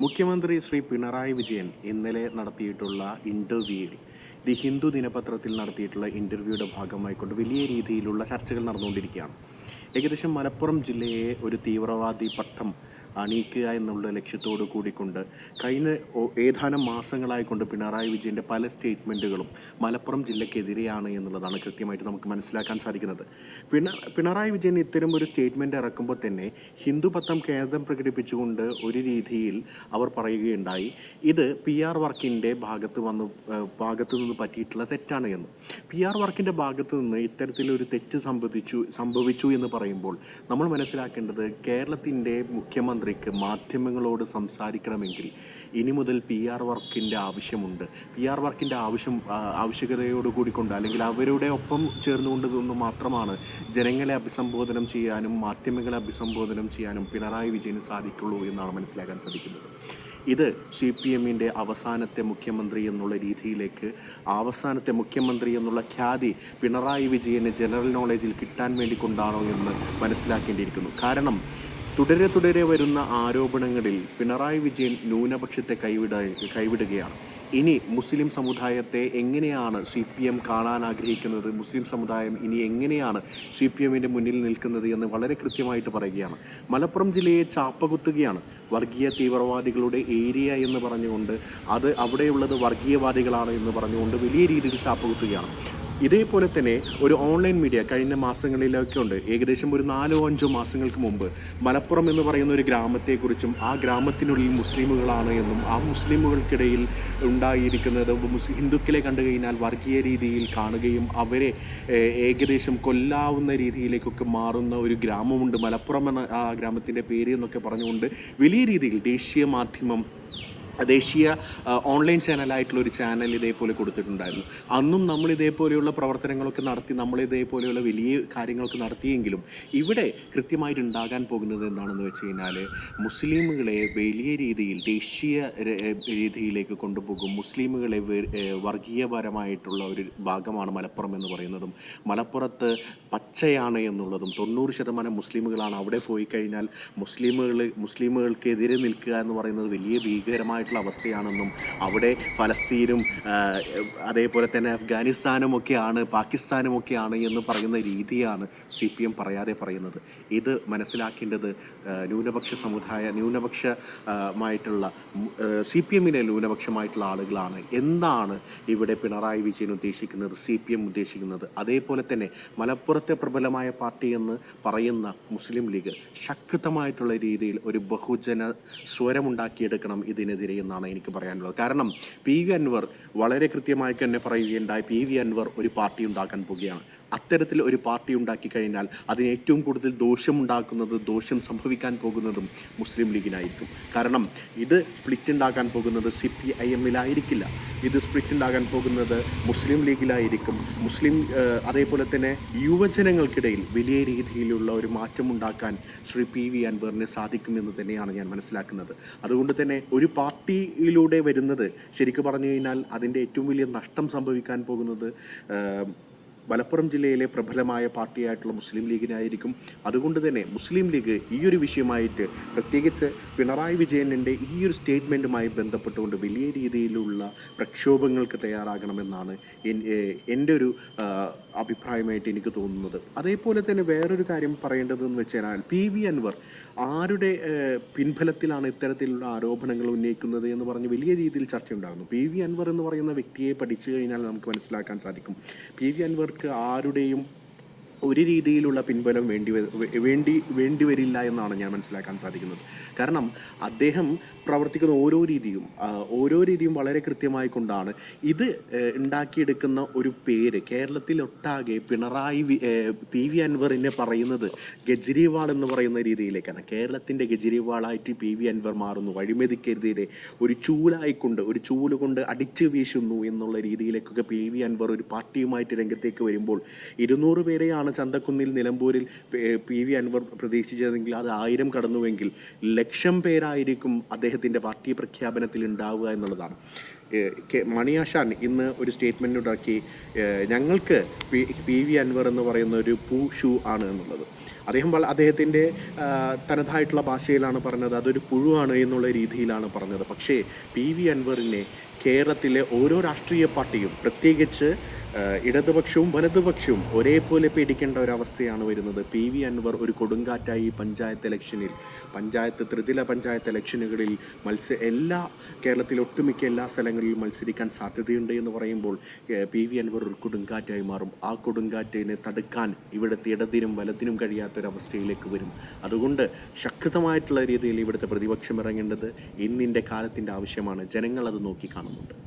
മുഖ്യമന്ത്രി ശ്രീ പിണറായി വിജയൻ ഇന്നലെ നടത്തിയിട്ടുള്ള ഇന്റർവ്യൂവിൽ ദി ഹിന്ദു ദിനപത്രത്തിൽ നടത്തിയിട്ടുള്ള ഇന്റർവ്യൂയുടെ ഭാഗമായിക്കൊണ്ട് വലിയ രീതിയിലുള്ള ചർച്ചകൾ നടന്നുകൊണ്ടിരിക്കുകയാണ്. ഏകദേശം മലപ്പുറം ജില്ലയെ ഒരു തീവ്രവാദി പട്ടം അണിയിക്കുക എന്നുള്ള ലക്ഷ്യത്തോട് കൂടിക്കൊണ്ട് കഴിഞ്ഞ ഏതാനും മാസങ്ങളായിക്കൊണ്ട് പിണറായി വിജയന്റെ പല സ്റ്റേറ്റ്മെന്റുകളും മലപ്പുറം ജില്ലയ്ക്കെതിരെയാണ് എന്നുള്ളതാണ് കൃത്യമായിട്ട് നമുക്ക് മനസ്സിലാക്കാൻ സാധിക്കുന്നത്. പിണ പിണറായി വിജയൻ ഇത്തരം ഒരു സ്റ്റേറ്റ്മെന്റ് ഇറക്കുമ്പോൾ തന്നെ ഹിന്ദു പത്രം ഖേദം പ്രകടിപ്പിച്ചുകൊണ്ട് ഒരു രീതിയിൽ അവർ പറയുകയുണ്ടായി ഇത് പി ആർ വർക്കിന്റെ ഭാഗത്ത് വന്ന് ഭാഗത്ത് നിന്ന് പറ്റിയിട്ടുള്ള തെറ്റാണ് എന്ന്. പി ആർ വർക്കിന്റെ ഭാഗത്ത് നിന്ന് ഇത്തരത്തിലൊരു തെറ്റ് സംഭവിച്ചു സംഭവിച്ചു എന്ന് പറയുമ്പോൾ നമ്മൾ മനസ്സിലാക്കേണ്ടത് കേരളത്തിന്റെ മുഖ്യമന്ത്രിക്ക് മാധ്യമങ്ങളോട് സംസാരിക്കണമെങ്കിൽ ഇനി മുതൽ പി ആർ വർക്കിന്റെ ആവശ്യമുണ്ട്. പി ആർ വർക്കിന്റെ ആവശ്യം ആ, ആവശ്യകതയോട് കൂടിക്കൊണ്ട് അല്ലെങ്കിൽ അവരുടെ ഒപ്പം ചേർന്നുകൊണ്ട് നിന്ന് മാത്രമാണ് ജനങ്ങളെ അഭിസംബോധനം ചെയ്യാനും മാധ്യമങ്ങളെ അഭിസംബോധനം ചെയ്യാനും പിണറായി വിജയന് സാധിക്കുള്ളൂ എന്നാണ് മനസ്സിലാക്കാൻ സാധിക്കുന്നത്. ഇത് സി പി എമ്മിന്റെ അവസാനത്തെ മുഖ്യമന്ത്രി എന്നുള്ള രീതിയിലേക്ക് അവസാനത്തെ മുഖ്യമന്ത്രി എന്നുള്ള ഖ്യാതി പിണറായി വിജയന് ജനറൽ നോളേജിൽ കിട്ടാൻ വേണ്ടി കൊണ്ടാണോ എന്ന് മനസ്സിലാക്കേണ്ടിയിരിക്കുന്നു. കാരണം തുടരെ തുടരെ വരുന്ന ആരോപണങ്ങളിൽ പിണറായി വിജയൻ ന്യൂനപക്ഷത്തെ കൈവിട കൈവിടുകയാണ്. ഇനി മുസ്ലിം സമുദായത്തെ എങ്ങനെയാണ് സി പി എം കാണാൻ ആഗ്രഹിക്കുന്നത്? മുസ്ലിം സമുദായം ഇനി എങ്ങനെയാണ് സി പി എമ്മിന്റെ മുന്നിൽ നിൽക്കുന്നത് എന്ന് വളരെ കൃത്യമായിട്ട് പറയുകയാണ്. മലപ്പുറം ജില്ലയെ ചാപ്പകുത്തുകയാണ് വർഗീയ തീവ്രവാദികളുടെ ഏരിയ എന്ന് പറഞ്ഞുകൊണ്ട് അത് അവിടെയുള്ളത് വർഗീയവാദികളാണ് എന്ന് പറഞ്ഞുകൊണ്ട് വലിയ രീതിയിൽ ചാപ്പകുത്തുകയാണ്. ഇതേപോലെ തന്നെ ഒരു ഓൺലൈൻ മീഡിയ കഴിഞ്ഞ മാസങ്ങളിലൊക്കെ ഉണ്ട് ഏകദേശം ഒരു നാലോ അഞ്ചോ മാസങ്ങൾക്ക് മുമ്പ് മലപ്പുറം എന്ന് പറയുന്ന ഒരു ഗ്രാമത്തെക്കുറിച്ചും ആ ഗ്രാമത്തിനുള്ളിൽ മുസ്ലിമുകളാണ് എന്നും ആ മുസ്ലിമുകൾക്കിടയിൽ ഉണ്ടായിരിക്കുന്നത് ഹിന്ദുക്കളെ കണ്ടു കഴിഞ്ഞാൽ വർഗീയ രീതിയിൽ കാണുകയും അവരെ ഏകദേശം കൊല്ലാവുന്ന രീതിയിലേക്കൊക്കെ മാറുന്ന ഒരു ഗ്രാമമുണ്ട്. മലപ്പുറം എന്ന ആ ഗ്രാമത്തിന്റെ പേര് എന്നൊക്കെ പറഞ്ഞുകൊണ്ട് വലിയ രീതിയിൽ ദേശീയ മാധ്യമം ദേശീയ ഓൺലൈൻ ചാനലായിട്ടുള്ള ഒരു ചാനൽ ഇതേപോലെ കൊടുത്തിട്ടുണ്ടായിരുന്നു. അന്നും നമ്മൾ ഇതേപോലെയുള്ള പ്രവർത്തനങ്ങളൊക്കെ നടത്തി നമ്മൾ ഇതേപോലെയുള്ള വലിയ കാര്യങ്ങളൊക്കെ നടത്തിയെങ്കിലും ഇവിടെ കൃത്യമായിട്ട് ഉണ്ടാകാൻ പോകുന്നത് എന്താണെന്ന് വെച്ച് കഴിഞ്ഞാൽ മുസ്ലിമുകളെ വലിയ രീതിയിൽ ദേശീയ രീതിയിലേക്ക് കൊണ്ടുപോകും. മുസ്ലിമുകളെ വർഗീയപരമായിട്ടുള്ള ഒരു ഭാഗമാണ് മലപ്പുറം എന്ന് പറയുന്നതും. മലപ്പുറത്ത് പച്ചയാണ് എന്നുള്ളതും. തൊണ്ണൂറ് ശതമാനം മുസ്ലിമുകളാണ് അവിടെ പോയി കഴിഞ്ഞാൽ മുസ്ലിമുകൾ മുസ്ലിമുകൾക്കെതിരെ നിൽക്കുക എന്ന് പറയുന്നത് വലിയ ഭീകരമായിട്ടുള്ള അവസ്ഥയാണെന്നും അവിടെ ഫലസ്തീനും അതേപോലെ തന്നെ അഫ്ഗാനിസ്ഥാനും ഒക്കെയാണ് പാകിസ്ഥാനും ഒക്കെയാണ് എന്ന് പറയുന്ന രീതിയാണ് സി പി എം പറയാതെ പറയുന്നത്. ഇത് മനസ്സിലാക്കേണ്ടത് ന്യൂനപക്ഷ സമുദായ ന്യൂനപക്ഷമായിട്ടുള്ള സി പി എമ്മിലെ ന്യൂനപക്ഷമായിട്ടുള്ള ആളുകളാണ്. എന്താണ് ഇവിടെ പിണറായി വിജയൻ ഉദ്ദേശിക്കുന്നത് സി പി എം ഉദ്ദേശിക്കുന്നത്? അതേപോലെ തന്നെ മലപ്പുറത്തെ പ്രബലമായ പാർട്ടി എന്ന് പറയുന്ന മുസ്ലിം ലീഗ് ശക്തമായിട്ടുള്ള രീതിയിൽ ഒരു ബഹുജന സ്വരമുണ്ടാക്കിയെടുക്കണം ഇതിനെതിരെ എന്നാണ് എനിക്ക് പറയാനുള്ളത്. കാരണം പി വി അൻവർ വളരെ കൃത്യമായി തന്നെ പറയുകയുണ്ടായി. പി വി അൻവർ ഒരു പാർട്ടി ഉണ്ടാക്കാൻ പോവുകയാണ്. അത്തരത്തിൽ ഒരു പാർട്ടി ഉണ്ടാക്കി കഴിഞ്ഞാൽ അതിന് ഏറ്റവും കൂടുതൽ ദോഷമുണ്ടാക്കുന്നത് ദോഷം സംഭവിക്കാൻ പോകുന്നതും മുസ്ലിം ലീഗിനായിരിക്കും. കാരണം ഇത് സ്പ്ലിറ്റ് ഉണ്ടാക്കാൻ പോകുന്നത് സി പി ഐ എമ്മിലായിരിക്കില്ല. ഇത് സ്പ്ലിറ്റ് ഉണ്ടാകാൻ പോകുന്നത് മുസ്ലിം ലീഗിലായിരിക്കും. മുസ്ലിം അതേപോലെ തന്നെ യുവജനങ്ങൾക്കിടയിൽ വലിയ രീതിയിലുള്ള ഒരു മാറ്റം ഉണ്ടാക്കാൻ ശ്രീ പി വി അൻവറിന് സാധിക്കുമെന്ന് തന്നെയാണ് ഞാൻ മനസ്സിലാക്കുന്നത്. അതുകൊണ്ട് തന്നെ ഒരു പാർട്ടിയിലൂടെ വരുന്നത് ശരിക്കും പറഞ്ഞു കഴിഞ്ഞാൽ അതിന്റെ ഏറ്റവും വലിയ നഷ്ടം സംഭവിക്കാൻ പോകുന്നത് മലപ്പുറം ജില്ലയിലെ പ്രബലമായ പാർട്ടിയായിട്ടുള്ള മുസ്ലിം ലീഗിനായിരിക്കും. അതുകൊണ്ട് തന്നെ മുസ്ലിം ലീഗ് ഈ ഒരു വിഷയമായിട്ട് പ്രത്യേകിച്ച് പിണറായി വിജയന്റെ ഈ ഒരു സ്റ്റേറ്റ്മെന്റുമായി ബന്ധപ്പെട്ടുകൊണ്ട് വലിയ രീതിയിലുള്ള പ്രക്ഷോഭങ്ങൾക്ക് തയ്യാറാകണമെന്നാണ് എൻ- എന്റെ ഒരു അഭിപ്രായമായിട്ട് എനിക്ക് തോന്നുന്നത്. അതേപോലെ തന്നെ വേറൊരു കാര്യം പറയേണ്ടതെന്ന് വെച്ചാൽ പി വി അൻവർ ആരുടെ പിൻഫലത്തിലാണ് ഇത്തരത്തിലുള്ള ആരോപണങ്ങൾ ഉന്നയിക്കുന്നത് എന്ന് പറഞ്ഞ് വലിയ രീതിയിൽ ചർച്ചയുണ്ടാകുന്നു. പി വി അൻവർ എന്ന് പറയുന്ന വ്യക്തിയെ പഠിച്ചു കഴിഞ്ഞാൽ നമുക്ക് മനസ്സിലാക്കാൻ സാധിക്കും. പി വി ആരുടെയും ഒരു രീതിയിലുള്ള പിൻബലം വേണ്ടി വേണ്ടി വേണ്ടി വരില്ല എന്നാണ് ഞാൻ മനസ്സിലാക്കാൻ സാധിക്കുന്നത്. കാരണം അദ്ദേഹം പ്രവർത്തിക്കുന്ന ഓരോ രീതിയും ഓരോ രീതിയും വളരെ കൃത്യമായി കൊണ്ടാണ് ഇത് ഉണ്ടാക്കിയെടുക്കുന്ന ഒരു പേര് കേരളത്തിലൊട്ടാകെ പിണറായി പി വി അൻവറിനെ പറയുന്നത് ഗജ്രിവാൾ എന്ന് പറയുന്ന രീതിയിലേക്കാണ്. കേരളത്തിന്റെ ഗജ്രിവാളായിട്ട് പി വി അൻവർ മാറുന്നു. അഴിമതിക്കെതിരെ ഒരു ചൂലായിക്കൊണ്ട് ഒരു ചൂൽ കൊണ്ട് അടിച്ചു വീശുന്നു എന്നുള്ള രീതിയിലേക്കൊക്കെ പി വി അൻവർ ഒരു പാർട്ടിയുമായിട്ട് രംഗത്തേക്ക് വരുമ്പോൾ ഇരുന്നൂറ് പേരെയാണ് ചന്തക്കുന്നിൽ നിലമ്പൂരിൽ പി- വി അൻവർ പ്രതീക്ഷിച്ചതെങ്കിൽ അത് ആയിരം കടന്നുവെങ്കിൽ ലക്ഷം പേരായിരിക്കും അദ്ദേഹത്തിന്റെ പാർട്ടി പ്രഖ്യാപനത്തിൽ ഉണ്ടാവുക എന്നുള്ളതാണ്. മണിയാഷാൻ ഇന്ന് ഒരു സ്റ്റേറ്റ്മെന്റ് ഉണ്ടാക്കി ഞങ്ങൾക്ക് പി പി വി അൻവർ എന്ന് പറയുന്ന ഒരു പൂ ഷൂ ആണ് എന്നുള്ളത്. അദ്ദേഹം അദ്ദേഹത്തിന്റെ തനതായിട്ടുള്ള ഭാഷയിലാണ് പറഞ്ഞത് അതൊരു പുഴുവാണ് എന്നുള്ള രീതിയിലാണ് പറഞ്ഞത്. പക്ഷേ പി വി അൻവറിനെ കേരളത്തിലെ ഓരോ രാഷ്ട്രീയ പാർട്ടിയും പ്രത്യേകിച്ച് ഇടതുപക്ഷവും വലതുപക്ഷവും ഒരേപോലെ പേടിക്കേണ്ട ഒരവസ്ഥയാണ് വരുന്നത്. പി വി അൻവർ ഒരു കൊടുങ്കാറ്റായി പഞ്ചായത്ത് ഇലക്ഷനിൽ പഞ്ചായത്ത് ത്രിതല പഞ്ചായത്ത് ഇലക്ഷനുകളിൽ മത്സ എല്ലാ കേരളത്തിലെ ഒട്ടുമിക്ക എല്ലാ സ്ഥലങ്ങളിലും മത്സരിക്കാൻ സാധ്യതയുണ്ട് എന്ന് പറയുമ്പോൾ പി വി അൻവർ ഒരു കൊടുങ്കാറ്റായി മാറും. ആ കൊടുങ്കാറ്റിനെ തടുക്കാൻ ഇവിടുത്തെ ഇടതിനും വലത്തിനും കഴിയാത്തൊരവസ്ഥയിലേക്ക് വരും. അതുകൊണ്ട് ശക്തമായിട്ടുള്ള രീതിയിൽ ഇവിടുത്തെ പ്രതിപക്ഷം ഇറങ്ങേണ്ടത് ഇന്നിന്റെ കാലത്തിന്റെ ആവശ്യമാണ്. ജനങ്ങൾ അത് നോക്കി കാണുന്നുണ്ട്.